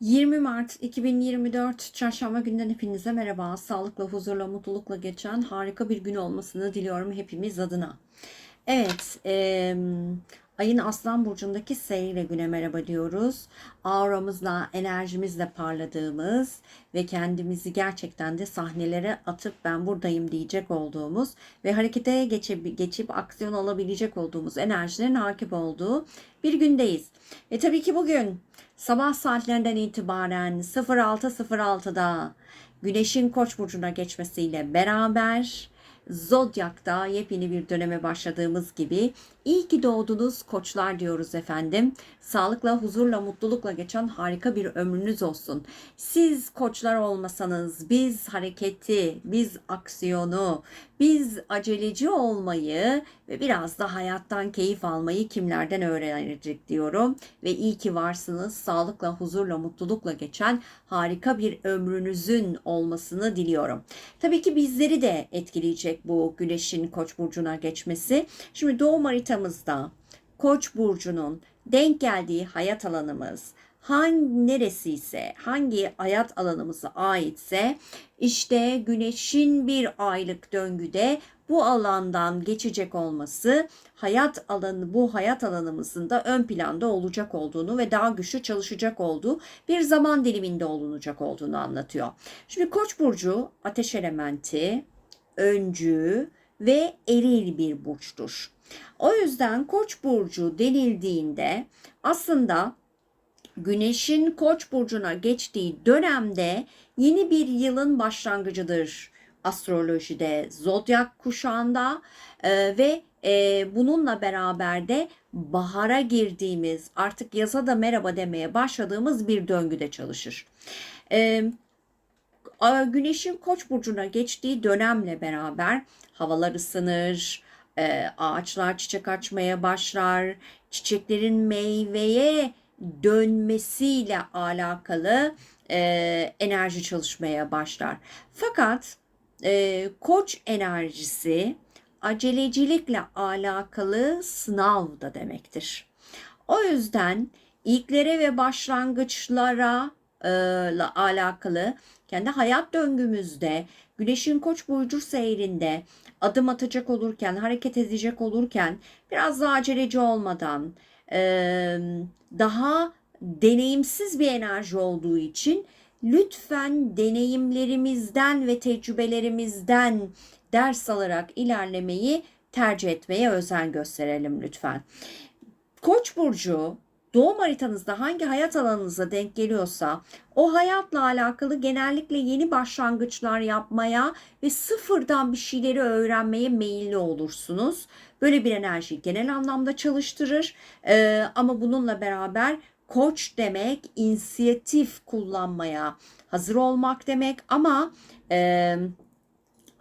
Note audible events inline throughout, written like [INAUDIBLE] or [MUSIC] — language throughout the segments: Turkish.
20 Mart 2024 Çarşamba günden hepinize merhaba. Sağlıkla, huzurla, mutlulukla geçen harika bir gün olmasını diliyorum hepimiz adına. Evet, eee, ayın Aslan Burcu'ndaki seyriyle güne merhaba diyoruz. Auramızla, enerjimizle parladığımız ve kendimizi gerçekten de sahnelere atıp ben buradayım diyecek olduğumuz ve harekete geçip, geçip aksiyon alabilecek olduğumuz enerjilerin hakim olduğu bir gündeyiz. Ve tabii ki bugün sabah saatlerinden itibaren 06.06'da Güneşin Koç burcuna geçmesiyle beraber Zodyak'ta yepyeni bir döneme başladığımız gibi iyi ki doğdunuz koçlar diyoruz efendim. Sağlıkla, huzurla, mutlulukla geçen harika bir ömrünüz olsun. Siz koçlar olmasanız biz hareketi, biz aksiyonu, biz aceleci olmayı ve biraz da hayattan keyif almayı kimlerden öğrenecek diyorum. Ve iyi ki varsınız. Sağlıkla, huzurla, mutlulukla geçen harika bir ömrünüzün olmasını diliyorum. Tabii ki bizleri de etkileyecek bu güneşin koç burcuna geçmesi. Şimdi doğum haritamızda koç burcunun denk geldiği hayat alanımız hangi neresi ise hangi hayat alanımıza aitse işte güneşin bir aylık döngüde bu alandan geçecek olması hayat alanı bu hayat alanımızın da ön planda olacak olduğunu ve daha güçlü çalışacak olduğu bir zaman diliminde olunacak olduğunu anlatıyor. Şimdi Koç burcu ateş elementi, öncü ve eril bir burçtur. O yüzden Koç burcu denildiğinde aslında Güneşin Koç burcuna geçtiği dönemde yeni bir yılın başlangıcıdır astrolojide, zodyak kuşağında e, ve e, bununla beraber de bahara girdiğimiz, artık yaza da merhaba demeye başladığımız bir döngüde çalışır. E, Güneşin Koç burcuna geçtiği dönemle beraber havalar ısınır, e, ağaçlar çiçek açmaya başlar, çiçeklerin meyveye dönmesiyle alakalı e, enerji çalışmaya başlar. Fakat e, koç enerjisi acelecilikle alakalı sınav da demektir. O yüzden ilklere ve başlangıçlara e, alakalı kendi hayat döngümüzde Güneşin Koç burcu seyrinde adım atacak olurken, hareket edecek olurken biraz daha aceleci olmadan, daha deneyimsiz bir enerji olduğu için lütfen deneyimlerimizden ve tecrübelerimizden ders alarak ilerlemeyi tercih etmeye özen gösterelim lütfen. Koç burcu doğum haritanızda hangi hayat alanınıza denk geliyorsa o hayatla alakalı genellikle yeni başlangıçlar yapmaya ve sıfırdan bir şeyleri öğrenmeye meyilli olursunuz. Böyle bir enerji genel anlamda çalıştırır ee, ama bununla beraber koç demek inisiyatif kullanmaya hazır olmak demek ama e,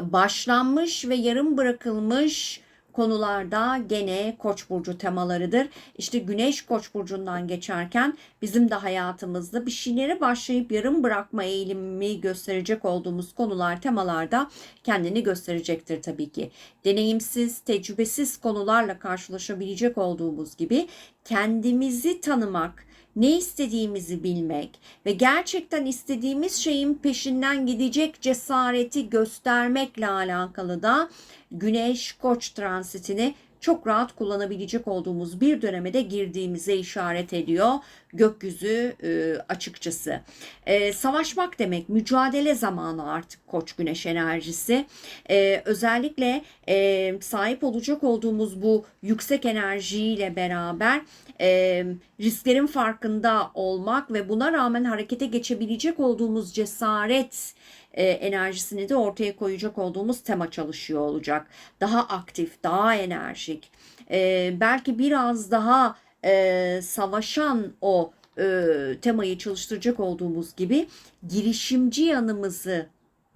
başlanmış ve yarım bırakılmış konularda gene Koç burcu temalarıdır. İşte Güneş Koç burcundan geçerken bizim de hayatımızda bir şeylere başlayıp yarım bırakma eğilimi gösterecek olduğumuz konular, temalarda kendini gösterecektir tabii ki. Deneyimsiz, tecrübesiz konularla karşılaşabilecek olduğumuz gibi kendimizi tanımak, ne istediğimizi bilmek ve gerçekten istediğimiz şeyin peşinden gidecek cesareti göstermekle alakalı da Güneş Koç transitini çok rahat kullanabilecek olduğumuz bir döneme de girdiğimize işaret ediyor gökyüzü e, açıkçası. E, savaşmak demek mücadele zamanı artık koç güneş enerjisi. E, özellikle e, sahip olacak olduğumuz bu yüksek enerjiyle beraber e, risklerin farkında olmak ve buna rağmen harekete geçebilecek olduğumuz cesaret e, enerjisini de ortaya koyacak olduğumuz tema çalışıyor olacak. Daha aktif, daha enerjik, e, belki biraz daha e, savaşan o e, temayı çalıştıracak olduğumuz gibi girişimci yanımızı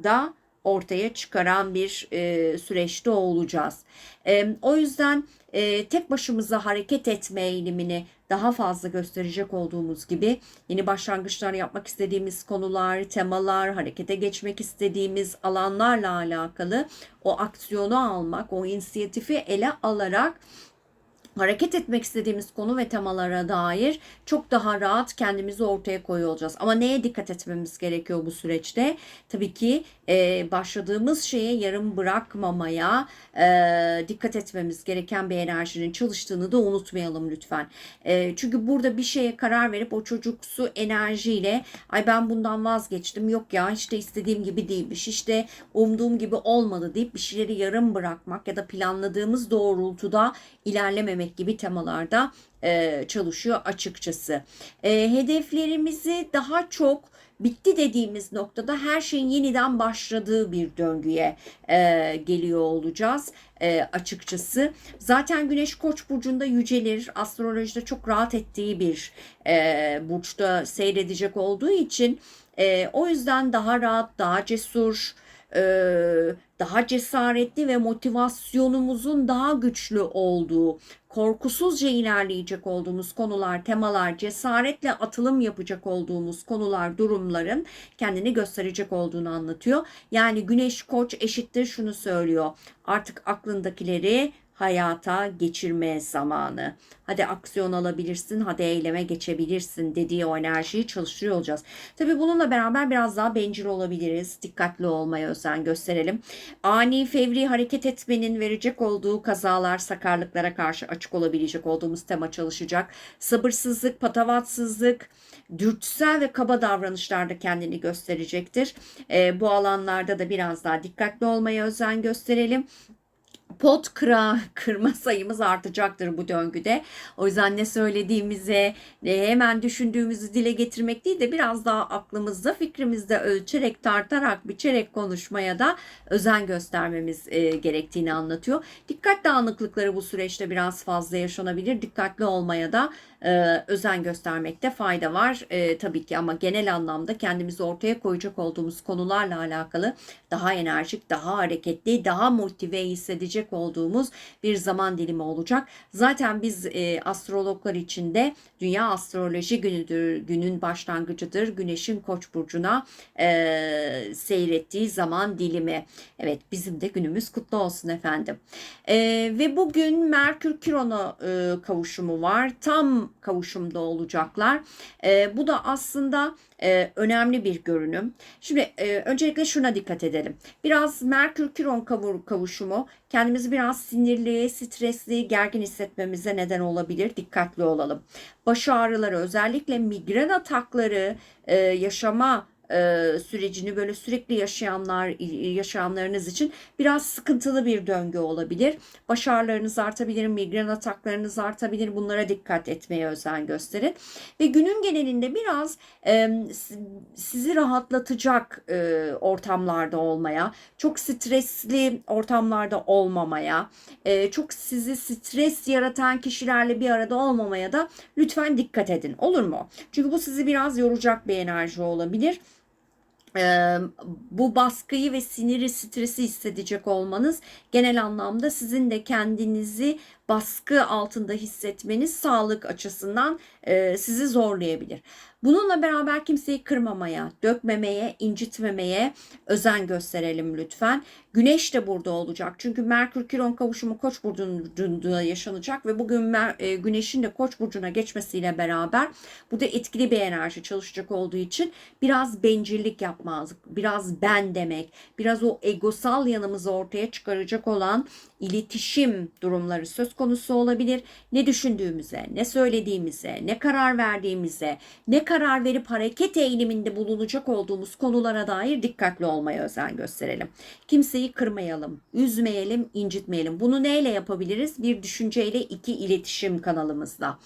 da ortaya çıkaran bir e, süreçte olacağız. E, o yüzden e, tek başımıza hareket etme eğilimini daha fazla gösterecek olduğumuz gibi yeni başlangıçlar yapmak istediğimiz konular, temalar, harekete geçmek istediğimiz alanlarla alakalı o aksiyonu almak, o inisiyatifi ele alarak hareket etmek istediğimiz konu ve temalara dair çok daha rahat kendimizi ortaya koyuyor olacağız. Ama neye dikkat etmemiz gerekiyor bu süreçte? Tabii ki e, başladığımız şeye yarım bırakmamaya e, dikkat etmemiz gereken bir enerjinin çalıştığını da unutmayalım lütfen. E, çünkü burada bir şeye karar verip o çocuksu enerjiyle ay ben bundan vazgeçtim yok ya işte istediğim gibi değilmiş işte umduğum gibi olmadı deyip bir şeyleri yarım bırakmak ya da planladığımız doğrultuda ilerlememek gibi temalarda e, çalışıyor açıkçası. E, hedeflerimizi daha çok bitti dediğimiz noktada her şeyin yeniden başladığı bir döngüye e, geliyor olacağız e, açıkçası. Zaten Güneş Koç burcunda yücelir. Astrolojide çok rahat ettiği bir e, burçta seyredecek olduğu için e, o yüzden daha rahat, daha cesur, daha cesaretli ve motivasyonumuzun daha güçlü olduğu, korkusuzca ilerleyecek olduğumuz konular, temalar, cesaretle atılım yapacak olduğumuz konular, durumların kendini gösterecek olduğunu anlatıyor. Yani Güneş Koç eşittir şunu söylüyor. Artık aklındakileri hayata geçirme zamanı. Hadi aksiyon alabilirsin, hadi eyleme geçebilirsin dediği o enerjiyi çalıştırıyor olacağız. Tabi bununla beraber biraz daha bencil olabiliriz. Dikkatli olmaya özen gösterelim. Ani fevri hareket etmenin verecek olduğu kazalar, sakarlıklara karşı açık olabilecek olduğumuz tema çalışacak. Sabırsızlık, patavatsızlık, dürtüsel ve kaba davranışlarda kendini gösterecektir. E, bu alanlarda da biraz daha dikkatli olmaya özen gösterelim pot kıra, kırma sayımız artacaktır bu döngüde. O yüzden ne söylediğimizi hemen düşündüğümüzü dile getirmek değil de biraz daha aklımızda fikrimizde ölçerek tartarak biçerek konuşmaya da özen göstermemiz e, gerektiğini anlatıyor. Dikkat dağınıklıkları bu süreçte biraz fazla yaşanabilir. Dikkatli olmaya da e, özen göstermekte fayda var e, tabii ki ama genel anlamda kendimizi ortaya koyacak olduğumuz konularla alakalı daha enerjik, daha hareketli, daha motive hissedecek olduğumuz bir zaman dilimi olacak. Zaten biz e, astrologlar için de Dünya Astroloji Günüdür, günün başlangıcıdır. Güneşin Koç burcuna e, seyrettiği zaman dilimi. Evet bizim de günümüz kutlu olsun efendim. E, ve bugün Merkür Kiron'a e, kavuşumu var. Tam kavuşumda olacaklar. E, bu da aslında e, önemli bir görünüm. Şimdi e, öncelikle şuna dikkat edelim. Biraz Merkür Kiron kavuşumu kendimizi biraz sinirli, stresli, gergin hissetmemize neden olabilir. Dikkatli olalım. Baş ağrıları özellikle migren atakları e, yaşama e, sürecini böyle sürekli yaşayanlar yaşayanlarınız için biraz sıkıntılı bir döngü olabilir. Baş ağrılarınız artabilir, migren ataklarınız artabilir. Bunlara dikkat etmeye özen gösterin. Ve günün genelinde biraz e, sizi rahatlatacak e, ortamlarda olmaya, çok stresli ortamlarda olmamaya, e, çok sizi stres yaratan kişilerle bir arada olmamaya da lütfen dikkat edin. Olur mu? Çünkü bu sizi biraz yoracak bir enerji olabilir bu baskıyı ve siniri, stresi hissedecek olmanız genel anlamda sizin de kendinizi baskı altında hissetmeniz sağlık açısından sizi zorlayabilir. Bununla beraber kimseyi kırmamaya, dökmemeye, incitmemeye özen gösterelim lütfen. Güneş de burada olacak. Çünkü Merkür Kiron kavuşumu Koç burcunda yaşanacak ve bugün e, Güneş'in de Koç burcuna geçmesiyle beraber burada etkili bir enerji çalışacak olduğu için biraz bencillik yapmazlık, biraz ben demek, biraz o egosal yanımızı ortaya çıkaracak olan iletişim durumları söz konusu olabilir. Ne düşündüğümüze, ne söylediğimize, ne karar verdiğimize, ne karar verip hareket eğiliminde bulunacak olduğumuz konulara dair dikkatli olmaya özen gösterelim. Kimseyi kırmayalım, üzmeyelim, incitmeyelim. Bunu neyle yapabiliriz? Bir düşünceyle iki iletişim kanalımızla.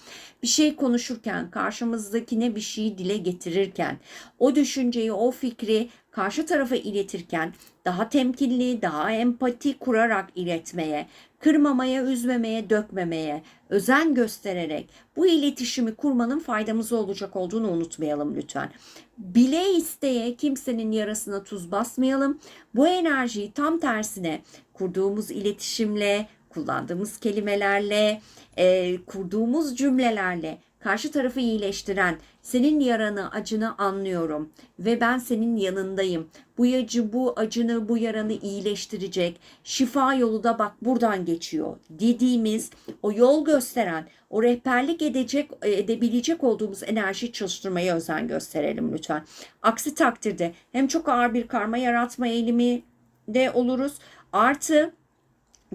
Bir şey konuşurken, karşımızdakine bir şeyi dile getirirken, o düşünceyi, o fikri karşı tarafa iletirken daha temkinli, daha empati kurarak iletmeye, kırmamaya, üzmemeye, dökmemeye, özen göstererek bu iletişimi kurmanın faydamız olacak olduğunu unutmayalım lütfen. Bile isteye kimsenin yarasına tuz basmayalım. Bu enerjiyi tam tersine kurduğumuz iletişimle, kullandığımız kelimelerle, e, kurduğumuz cümlelerle karşı tarafı iyileştiren, senin yaranı, acını anlıyorum ve ben senin yanındayım. Bu acı, bu acını, bu yaranı iyileştirecek. Şifa yolu da bak buradan geçiyor dediğimiz o yol gösteren, o rehberlik edecek, edebilecek olduğumuz enerjiyi çalıştırmaya özen gösterelim lütfen. Aksi takdirde hem çok ağır bir karma yaratma eğilimi de oluruz. Artı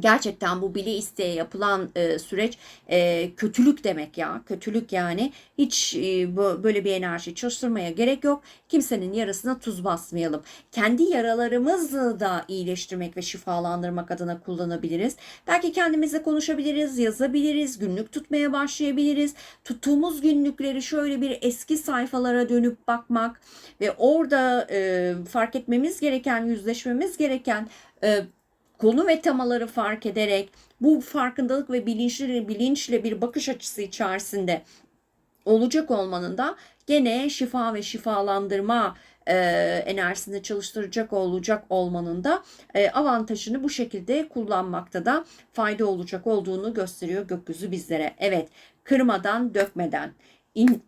gerçekten bu bile isteye yapılan e, süreç e, kötülük demek ya. Kötülük yani. Hiç e, böyle bir enerji çalıştırmaya gerek yok. Kimsenin yarasına tuz basmayalım. Kendi yaralarımızı da iyileştirmek ve şifalandırmak adına kullanabiliriz. Belki kendimizle konuşabiliriz yazabiliriz günlük tutmaya başlayabiliriz. Tuttuğumuz günlükleri şöyle bir eski sayfalara dönüp bakmak ve orada e, fark etmemiz gereken yüzleşmemiz gereken e, konu ve temaları fark ederek bu farkındalık ve bilinçli bilinçle bir bakış açısı içerisinde olacak olmanın da gene şifa ve şifalandırma e, enerjisini çalıştıracak olacak olmanın da e, avantajını bu şekilde kullanmakta da fayda olacak olduğunu gösteriyor gökyüzü bizlere. Evet, kırmadan, dökmeden, in,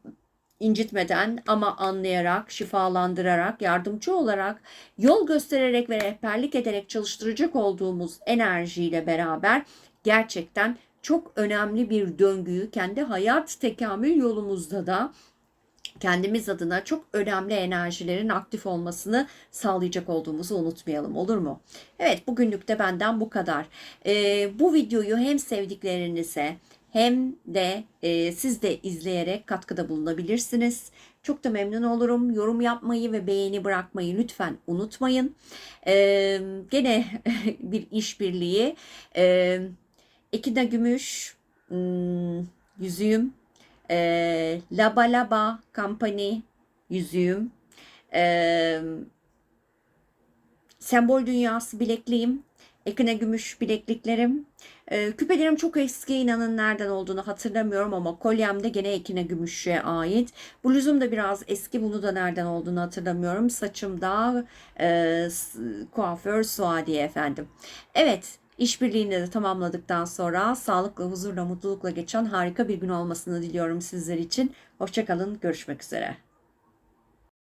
incitmeden ama anlayarak, şifalandırarak, yardımcı olarak, yol göstererek ve rehberlik ederek çalıştıracak olduğumuz enerjiyle beraber gerçekten çok önemli bir döngüyü kendi hayat tekamül yolumuzda da kendimiz adına çok önemli enerjilerin aktif olmasını sağlayacak olduğumuzu unutmayalım olur mu? Evet bugünlük de benden bu kadar. Ee, bu videoyu hem sevdiklerinize hem de e, siz de izleyerek katkıda bulunabilirsiniz. Çok da memnun olurum. Yorum yapmayı ve beğeni bırakmayı lütfen unutmayın. Ee, gene [LAUGHS] bir işbirliği. Ee, Ekina Gümüş hmm, yüzüğüm. Ee, Laba Laba Company yüzüğüm. Ee, Sembol Dünyası bilekliğim. Ekine gümüş bilekliklerim. Ee, küpelerim çok eski inanın nereden olduğunu hatırlamıyorum ama kolyem de gene ekine gümüşe ait. Bluzum da biraz eski bunu da nereden olduğunu hatırlamıyorum. Saçım da e, kuaför Suadiye efendim. Evet İşbirliğini de tamamladıktan sonra sağlıkla, huzurla, mutlulukla geçen harika bir gün olmasını diliyorum sizler için. Hoşçakalın, görüşmek üzere.